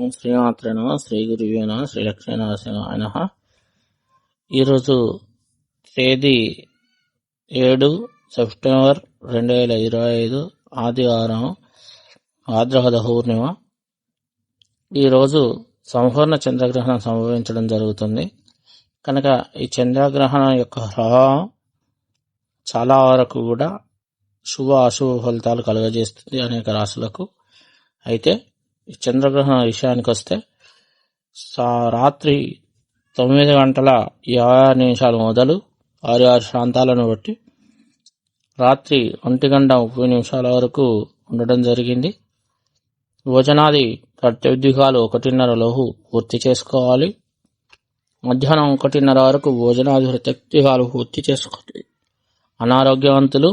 ఓం శ్రీమాత్రేణ శ్రీ గురువేణ శ్రీ లక్ష్మీనరసింహాయన ఈరోజు తేదీ ఏడు సెప్టెంబర్ రెండు వేల ఇరవై ఐదు ఆదివారం ఆద్రహద పూర్ణిమ. ఈరోజు సంపూర్ణ చంద్రగ్రహణం సంభవించడం జరుగుతుంది. కనుక ఈ చంద్రగ్రహణం యొక్క ప్రభావం చాలా వరకు కూడా శుభ అశుభ ఫలితాలు కలుగజేస్తుంది అనేక రాశులకు. అయితే ఈ చంద్రగ్రహణ విషయానికి వస్తే రాత్రి తొమ్మిది గంటల యాభై నిమిషాలు మొదలు ఆరు ఆరు ప్రాంతాలను బట్టి రాత్రి ఒంటి గంట ముప్పై నిమిషాల వరకు ఉండడం జరిగింది. భోజనాది ప్రత్యుద్యోగాలు ఒకటిన్నర లోహు పూర్తి చేసుకోవాలి. మధ్యాహ్నం ఒకటిన్నర వరకు భోజనాది ప్రత్యుద్యోగాలు పూర్తి చేసుకోవాలి అనారోగ్యవంతులు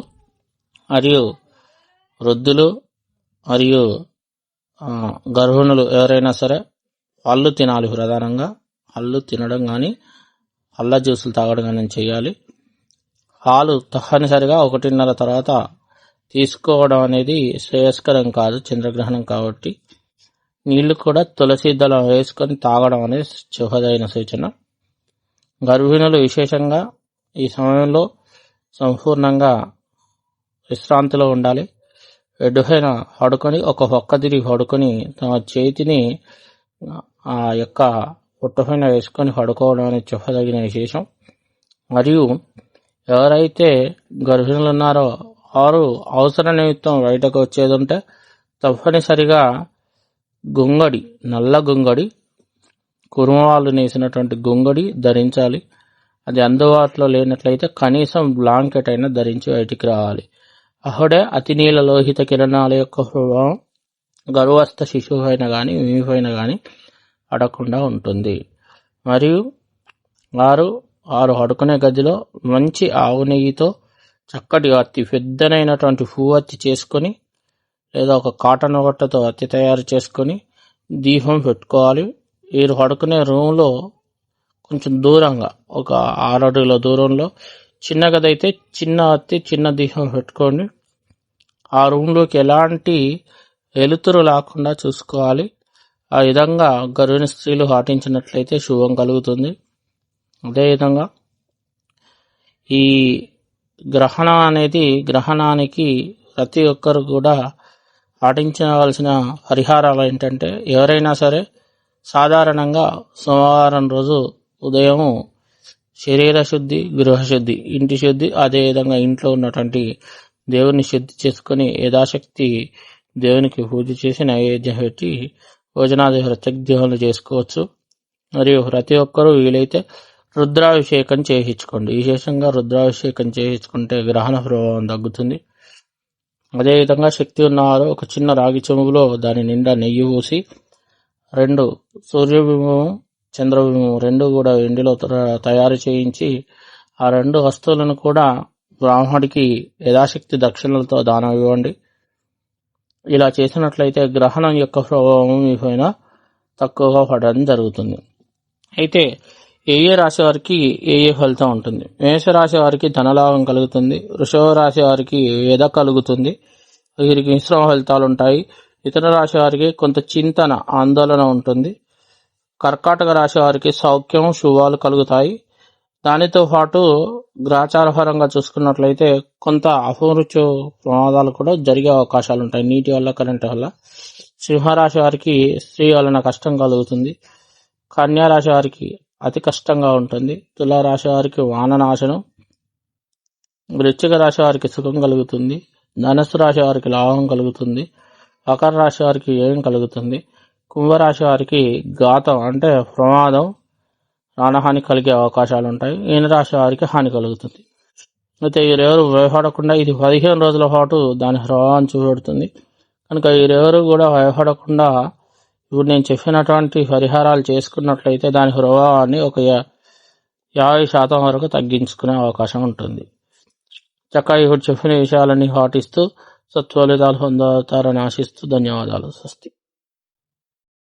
మరియు వృద్ధులు మరియు గర్భిణులు ఎవరైనా సరే అల్లు తినాలి ప్రధానంగా. అల్లు తినడం కానీ అల్ల జ్యూసులు తాగడం కానీ చేయాలి పాలు తప్పనిసరిగా ఒకటిన్నర తర్వాత తీసుకోవడం అనేది శ్రేయస్కరం కాదు చంద్రగ్రహణం కాబట్టి. నీళ్ళు కూడా తులసి దళం వేసుకొని తాగడం అనేది శుభదైన సూచన. గర్భిణులు విశేషంగా ఈ సమయంలో సంపూర్ణంగా విశ్రాంతిలో ఉండాలి. ఎడుహైన పడుకొని ఒక పక్క తిరిగి పడుకొని తమ చేతిని ఆ యొక్క పుట్టపైన వేసుకొని పడుకోవడం అనేది చెప్పదగిన విశేషం. మరియు ఎవరైతే గర్భిణులు ఉన్నారో వారు అవసర నిమిత్తం బయటకు వచ్చేది ఉంటే తప్పనిసరిగా గుంగడి నల్ల గుంగడి కురుమవాళ్ళు నేసినటువంటి గుంగడి ధరించాలి. అది అందుబాటులో లేనట్లయితే కనీసం బ్లాంకెట్ అయినా ధరించి బయటికి రావాలి. అహుడే అతినీల లోహిత కిరణాల యొక్క ప్రభావం గర్వస్థ శిశువు అయినా కానీ మీపైన కానీ అడగకుండా ఉంటుంది. మరియు వారు వారు అడుకునే గదిలో మంచి ఆవు నెయ్యితో చక్కటి అతి పెద్దనైనటువంటి పువ్వత్తి చేసుకొని లేదా ఒక కాటన్ గొట్టతో అత్తి తయారు చేసుకొని దీపం పెట్టుకోవాలి. వీరు పడుకునే రూమ్లో కొంచెం దూరంగా ఒక ఆరడుగుల దూరంలో చిన్న గది అయితే చిన్న అత్తి చిన్న దీహం పెట్టుకోండి. ఆ రూమ్లోకి ఎలాంటి వెలుతురు లేకుండా చూసుకోవాలి. ఆ విధంగా గర్భిణి స్త్రీలు పాటించినట్లయితే శుభం కలుగుతుంది. అదేవిధంగా ఈ గ్రహణం అనేది గ్రహణానికి ప్రతి ఒక్కరు కూడా పాటించవలసిన పరిహారాలు ఏంటంటే ఎవరైనా సరే సాధారణంగా సోమవారం రోజు ఉదయం శరీర శుద్ధి గృహశుద్ధి ఇంటి శుద్ధి అదేవిధంగా ఇంట్లో ఉన్నటువంటి దేవుని శుద్ధి చేసుకుని యథాశక్తి దేవునికి పూజ చేసి నైవేద్యం పెట్టి భోజనాది ప్రత్యగ్రహాలు చేసుకోవచ్చు. మరియు ప్రతి ఒక్కరూ వీలైతే రుద్రాభిషేకం చేయించుకోండి. విశేషంగా రుద్రాభిషేకం చేయించుకుంటే గ్రహణ ప్రభావం తగ్గుతుంది. అదేవిధంగా శక్తి ఉన్నవారు ఒక చిన్న రాగి చెంబులో దాని నిండా నెయ్యి పోసి రెండు సూర్యబింబం చంద్రబింబం రెండు కూడా వెండిలో తయారు చేయించి ఆ రెండు వస్తువులను కూడా బ్రాహ్మడికి యథాశక్తి దక్షిణలతో దానం ఇవ్వండి. ఇలా చేసినట్లయితే గ్రహణం యొక్క ప్రభావం మీ పైన తక్కువగా పడడం జరుగుతుంది. అయితే ఏ ఏ రాశి వారికి ఏ ఏ ఫలితం ఉంటుంది? మేషరాశి వారికి ధనలాభం కలుగుతుంది. వృషభ రాశి వారికి ఏద కలుగుతుంది. వీరికి మిశ్రమ ఫలితాలు ఉంటాయి. ఇతర రాశి వారికి కొంత చింతన ఆందోళన ఉంటుంది. కర్కాటక రాశి వారికి సౌఖ్యం శుభాలు కలుగుతాయి. దానితో పాటు గ్రాచారపరంగా చూసుకున్నట్లయితే కొంత అపమృత్యు ప్రమాదాలు కూడా జరిగే అవకాశాలు ఉంటాయి. నీటి వల్ల కరెంట్ వల్ల. సింహరాశి వారికి స్త్రీ వలన కష్టం కలుగుతుంది. కన్యారాశి వారికి అతి కష్టంగా ఉంటుంది. తులారాశి వారికి వాననాశనం. వృశ్చిక రాశి వారికి సుఖం కలుగుతుంది. ధనస్సు రాశి వారికి లాభం కలుగుతుంది. మకర రాశి వారికి ఏం కలుగుతుంది? కుంభరాశి వారికి ఘాతం అంటే ప్రమాదం ప్రాణహాని కలిగే అవకాశాలు ఉంటాయి ఈయన రాశి వారికి హాని కలుగుతుంది. అయితే వీరెవరు భయపడకుండా ఇది పదిహేను రోజుల పాటు దాని ప్రభావం చూపెడుతుంది. కనుక వీరెవరు కూడా భయపడకుండా ఇప్పుడు నేను చెప్పినటువంటి పరిహారాలు చేసుకున్నట్లయితే దాని ప్రభావాన్ని ఒక యాభై శాతం వరకు తగ్గించుకునే అవకాశం ఉంటుంది. చక్కగా ఇప్పుడు చెప్పిన విషయాలన్నీ పాటిస్తూ సత్ఫలితాలు పొందుతారని ఆశిస్తూ ధన్యవాదాలు. స్వస్తి.